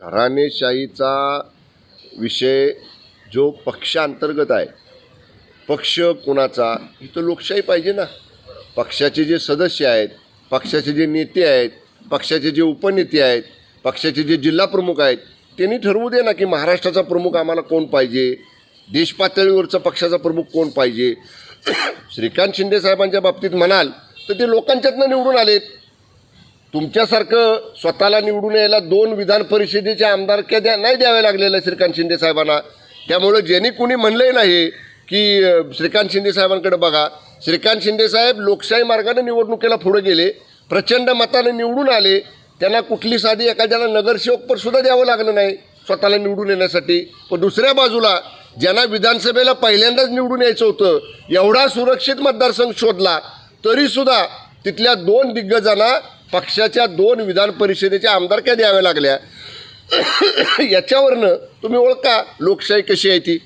घराणेशाहीचा विषय जो पक्षांतर्गत आहे पक्ष कोणाचा ही तर लोकशाही पाहिजे ना. पक्षाचे जे सदस्य आहेत पक्षाचे जे नेते आहेत पक्षाचे जे उपनेते आहेत पक्षाचे जे जिल्हा प्रमुख आहेत त्यांनी ठरवू दे ना की महाराष्ट्राचा प्रमुख आम्हाला कोण पाहिजे देश पातळीवरचा पक्षाचा प्रमुख कोण पाहिजे. श्रीकांत शिंदे साहेबांच्या बाबतीत म्हणाल तर ते लोकांच्यातनं निवडून आलेत. तुमच्यासारखं स्वतःला निवडून यायला दोन विधान परिषदेच्या आमदारक्या द्या नाही द्याव्या लागलेल्या श्रीकांत शिंदे साहेबांना. त्यामुळं ज्यांनी कुणी म्हणलंही नाही की श्रीकांत शिंदे साहेबांकडे बघा. श्रीकांत शिंदे साहेब लोकशाही मार्गाने निवडणुकीला पुढे गेले प्रचंड मताने निवडून आले. त्यांना कुठली साधी एखाद्याला नगरसेवकपद सुद्धा द्यावं लागलं नाही स्वतःला निवडून येण्यासाठी. पण दुसऱ्या बाजूला ज्यांना विधानसभेला पहिल्यांदाच निवडून यायचं होतं एवढा सुरक्षित मतदारसंघ शोधला तरीसुद्धा तिथल्या दोन दिग्गजांना पक्षाच्या दोन विधान परिषदेच्या आमदारक्या द्याव्या लागल्या? याच्यावरनं तुम्ही ओळखा लोकशाही कशी आहे ती.